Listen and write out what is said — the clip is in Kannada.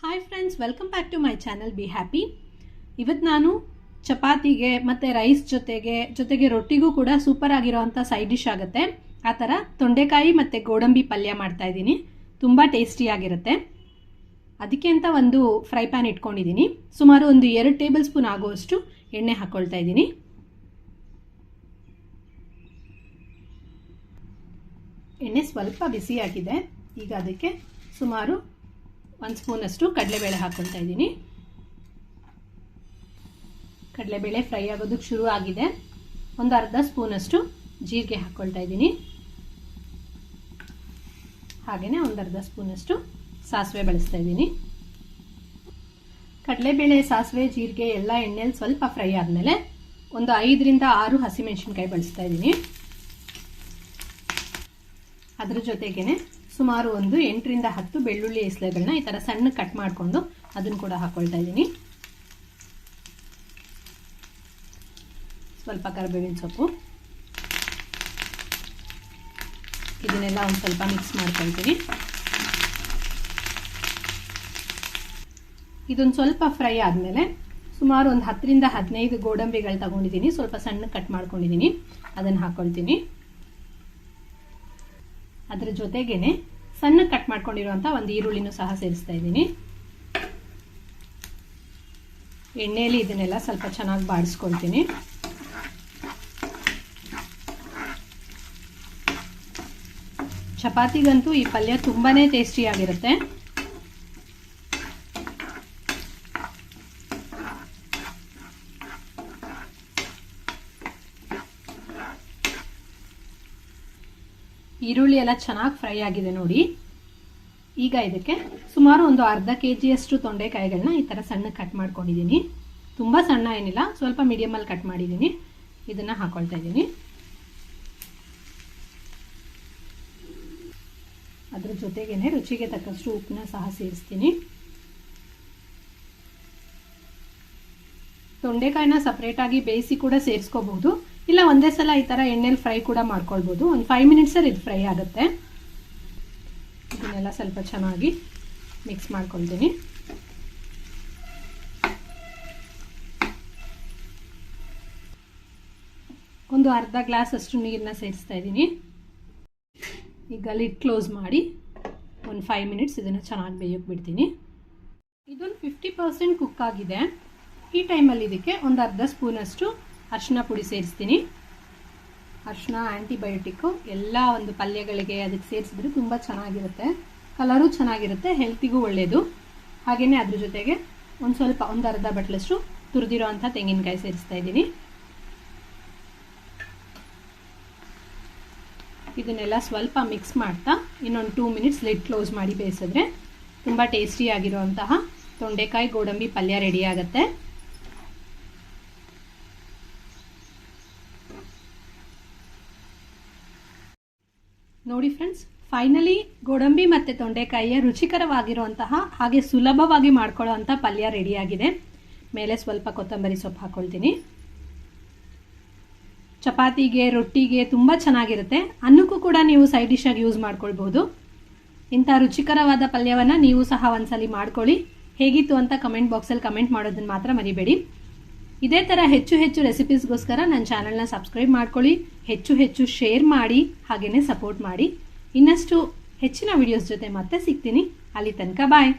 Hi friends welcome back to my channel be happy ಇವತ್ತು ನಾನು ಚಪಾತಿಗೆ ಮತ್ತು ರೈಸ್ ಜೊತೆಗೆ ಜೊತೆಗೆ ರೊಟ್ಟಿಗೂ ಕೂಡ ಸೂಪರ್ ಆಗಿರೋವಂಥ ಸೈಡ್ ಡಿಶ್ ಆಗುತ್ತೆ. ಆ ಥರ ತೊಂಡೆಕಾಯಿ ಮತ್ತು ಗೋಡಂಬಿ ಪಲ್ಯ ಮಾಡ್ತಾ ಇದ್ದೀನಿ. ತುಂಬ ಟೇಸ್ಟಿಯಾಗಿರುತ್ತೆ ಅದಕ್ಕೆ ಅಂತ ಒಂದು ಫ್ರೈ ಪ್ಯಾನ್ ಇಟ್ಕೊಂಡಿದ್ದೀನಿ. ಸುಮಾರು ಒಂದು ಎರಡು ಟೇಬಲ್ ಸ್ಪೂನ್ ಆಗುವಷ್ಟು ಎಣ್ಣೆ ಹಾಕ್ಕೊಳ್ತಾ ಇದ್ದೀನಿ. ಎಣ್ಣೆ ಸ್ವಲ್ಪ ಬಿಸಿಯಾಗಿದೆ. ಈಗ ಅದಕ್ಕೆ ಸುಮಾರು ಒಂದು ಸ್ಪೂನಷ್ಟು ಕಡಲೆಬೇಳೆ ಹಾಕ್ಕೊಳ್ತಾ ಇದ್ದೀನಿ. ಕಡಲೆಬೇಳೆ ಫ್ರೈ ಆಗೋದಕ್ಕೆ ಶುರು ಆಗಿದೆ. ಒಂದು ಅರ್ಧ ಸ್ಪೂನಷ್ಟು ಜೀರಿಗೆ ಹಾಕ್ಕೊಳ್ತಾ ಇದ್ದೀನಿ. ಹಾಗೆಯೇ ಒಂದು ಅರ್ಧ ಸ್ಪೂನಷ್ಟು ಸಾಸಿವೆ ಬಳಸ್ತಾ ಇದ್ದೀನಿ. ಕಡಲೆಬೇಳೆ, ಸಾಸಿವೆ, ಜೀರಿಗೆ ಎಲ್ಲ ಎಣ್ಣೆಲಿ ಸ್ವಲ್ಪ ಫ್ರೈ ಆದಮೇಲೆ ಒಂದು ಐದರಿಂದ ಆರು ಹಸಿಮೆಣಸಿನ್ಕಾಯಿ ಬಳಸ್ತಾ ಇದ್ದೀನಿ. ಅದ್ರ ಜೊತೆಗೇನೆ ಸುಮಾರು ಒಂದು ಎಂಟರಿಂದ ಹತ್ತು ಬೆಳ್ಳುಳ್ಳಿ ಎಸಲೆಗಳನ್ನ ಈ ಥರ ಸಣ್ಣ ಕಟ್ ಮಾಡಿಕೊಂಡು ಅದನ್ನು ಕೂಡ ಹಾಕ್ಕೊಳ್ತಾ ಇದ್ದೀನಿ. ಸ್ವಲ್ಪ ಕರಿಬೇವಿನ ಸೊಪ್ಪು. ಇದನ್ನೆಲ್ಲ ಒಂದು ಸ್ವಲ್ಪ ಮಿಕ್ಸ್ ಮಾಡ್ಕೊಳ್ತೀನಿ ಇದೊಂದು ಸ್ವಲ್ಪ ಫ್ರೈ ಆದಮೇಲೆ ಸುಮಾರು ಒಂದು ಹತ್ತರಿಂದ ಹದಿನೈದು ಗೋಡಂಬಿಗಳು ತಗೊಂಡಿದ್ದೀನಿ. ಸ್ವಲ್ಪ ಸಣ್ಣ ಕಟ್ ಮಾಡ್ಕೊಂಡಿದ್ದೀನಿ. ಅದನ್ನು ಹಾಕ್ಕೊಳ್ತೀನಿ ಅದರ ಜೊತೆಗೇನೆ ಸಣ್ಣ ಕಟ್ ಮಾಡ್ಕೊಂಡಿರುವಂಥ ಒಂದು ಈರುಳ್ಳಿನೂ ಸಹ ಸೇರಿಸ್ತಾ ಇದ್ದೀನಿ. ಎಣ್ಣೆಯಲ್ಲಿ ಇದನ್ನೆಲ್ಲ ಸ್ವಲ್ಪ ಚೆನ್ನಾಗಿ ಬಾಡಿಸ್ಕೊಳ್ತೀನಿ. ಚಪಾತಿಗಂತೂ ಈ ಪಲ್ಯ ತುಂಬಾ ಟೇಸ್ಟಿಯಾಗಿರುತ್ತೆ ಈರುಳ್ಳಿ ಎಲ್ಲ ಚೆನ್ನಾಗಿ ಫ್ರೈ ಆಗಿದೆ ನೋಡಿ. ಈಗ ಇದಕ್ಕೆ ಸುಮಾರು ಒಂದು ಅರ್ಧ ಕೆ ಜಿಯಷ್ಟು ತೊಂಡೆಕಾಯಿಗಳನ್ನ ಈ ಥರ ಸಣ್ಣ ಕಟ್ ಮಾಡ್ಕೊಂಡಿದ್ದೀನಿ. ತುಂಬ ಸಣ್ಣ ಏನಿಲ್ಲ, ಸ್ವಲ್ಪ ಮೀಡಿಯಮಲ್ಲಿ ಕಟ್ ಮಾಡಿದ್ದೀನಿ. ಇದನ್ನು ಹಾಕೊಳ್ತಾ ಇದ್ದೀನಿ. ಅದ್ರ ಜೊತೆಗೇನೆ ರುಚಿಗೆ ತಕ್ಕಷ್ಟು ಉಪ್ಪನ್ನ ಸಹ ಸೇರಿಸ್ತೀನಿ. ತೊಂಡೆಕಾಯಿನ ಸಪ್ರೇಟಾಗಿ ಬೇಯಿಸಿ ಕೂಡ ಸೇರಿಸ್ಕೋಬಹುದು. ಇಲ್ಲ, ಒಂದೇ ಸಲ ಈ ಥರ ಎಣ್ಣೆಲಿ ಫ್ರೈ ಕೂಡ ಮಾಡ್ಕೊಳ್ಬೋದು. ಒಂದು ಫೈವ್ ಮಿನಿಟ್ಸಲ್ಲಿ ಇದು ಫ್ರೈ ಆಗುತ್ತೆ. ಇದನ್ನೆಲ್ಲ ಸ್ವಲ್ಪ ಚೆನ್ನಾಗಿ ಮಿಕ್ಸ್ ಮಾಡ್ಕೊಳ್ತೀನಿ. ಒಂದು ಅರ್ಧ ಗ್ಲಾಸ್ ಅಷ್ಟು ನೀರನ್ನ ಸೇರಿಸ್ತಾ ಇದ್ದೀನಿ. ಈಗ ಲಿಡ್ ಕ್ಲೋಸ್ ಮಾಡಿ ಒಂದು ಫೈವ್ ಮಿನಿಟ್ಸ್ ಇದನ್ನು ಚೆನ್ನಾಗಿ ಬೇಯಕ್ಕೆ ಬಿಡ್ತೀನಿ. ಇದೊಂದು ಫಿಫ್ಟಿ ಪರ್ಸೆಂಟ್ ಕುಕ್ ಆಗಿದೆ. ಈ ಟೈಮಲ್ಲಿ ಇದಕ್ಕೆ ಒಂದು ಅರ್ಧ ಸ್ಪೂನಷ್ಟು ಅರಿಶಿನ ಪುಡಿ ಸೇರಿಸ್ತೀನಿ. ಅರಿಶಿನ ಆ್ಯಂಟಿಬಯೋಟಿಕ್ಕು ಎಲ್ಲ ಒಂದು ಪಲ್ಯಗಳಿಗೆ ಅದಕ್ಕೆ ಸೇರಿಸಿದ್ರೆ ತುಂಬ ಚೆನ್ನಾಗಿರುತ್ತೆ. ಕಲರು ಚೆನ್ನಾಗಿರುತ್ತೆ ಹೆಲ್ತಿಗೂ ಒಳ್ಳೆಯದು ಹಾಗೆಯೇ ಅದ್ರ ಜೊತೆಗೆ ಒಂದು ಸ್ವಲ್ಪ, ಒಂದು ಅರ್ಧ ಬಟ್ಲಷ್ಟು ತುರಿದಿರೋ ಅಂಥ ತೆಂಗಿನಕಾಯಿ ಸೇರಿಸ್ತಾ ಇದ್ದೀನಿ. ಇದನ್ನೆಲ್ಲ ಸ್ವಲ್ಪ ಮಿಕ್ಸ್ ಮಾಡ್ತಾ, ಇನ್ನೊಂದು ಟೂ ಮಿನಿಟ್ಸ್ ಲಿಡ್ ಕ್ಲೋಸ್ ಮಾಡಿ ಬೇಯಿಸಿದ್ರೆ ತುಂಬ ಟೇಸ್ಟಿಯಾಗಿರುವಂತಹ ತೊಂಡೆಕಾಯಿ, ಗೋಡಂಬಿ ಪಲ್ಯ ರೆಡಿ ಆಗುತ್ತೆ. ನೋಡಿ ಫ್ರೆಂಡ್ಸ್ ಫೈನಲಿ ಗೋಡಂಬಿ ಮತ್ತು ತೊಂಡೆಕಾಯಿಯ ರುಚಿಕರವಾಗಿರುವಂತಹ ಹಾಗೆ ಸುಲಭವಾಗಿ ಮಾಡ್ಕೊಳ್ಳೋವಂಥ ಪಲ್ಯ ರೆಡಿಯಾಗಿದೆ ಮೇಲೆ ಸ್ವಲ್ಪ ಕೊತ್ತಂಬರಿ ಸೊಪ್ಪು ಹಾಕ್ಕೊಳ್ತೀನಿ ಚಪಾತಿಗೆ, ರೊಟ್ಟಿಗೆ ತುಂಬ ಚೆನ್ನಾಗಿರುತ್ತೆ. ಅನ್ನಕ್ಕೂ ಕೂಡ ನೀವು ಸೈಡ್ ಡಿಶಾಗಿ ಯೂಸ್ ಮಾಡ್ಕೊಳ್ಬೋದು ಇಂಥ ರುಚಿಕರವಾದ ಪಲ್ಯವನ್ನು ನೀವು ಸಹ ಒಂದ್ಸಲಿ ಮಾಡ್ಕೊಳ್ಳಿ. ಹೇಗಿತ್ತು ಅಂತ ಕಮೆಂಟ್ ಬಾಕ್ಸಲ್ಲಿ ಕಮೆಂಟ್ ಮಾಡೋದನ್ನು ಮಾತ್ರ ಮರಿಬೇಡಿ. ಇದೇ ಥರ ಹೆಚ್ಚು ಹೆಚ್ಚು ರೆಸಿಪೀಸ್ಗೋಸ್ಕರ ನನ್ನ ಚಾನಲ್ನ ಸಬ್ಸ್ಕ್ರೈಬ್ ಮಾಡ್ಕೊಳ್ಳಿ. ಹೆಚ್ಚು ಹೆಚ್ಚು ಶೇರ್ ಮಾಡಿ ಹಾಗೆಯೇ ಸಪೋರ್ಟ್ ಮಾಡಿ. ಇನ್ನಷ್ಟು ಹೆಚ್ಚಿನ ವಿಡಿಯೋಸ್ ಜೊತೆ ಮತ್ತೆ ಸಿಗ್ತೀನಿ. ಅಲ್ಲಿ ತನಕ ಬಾಯ್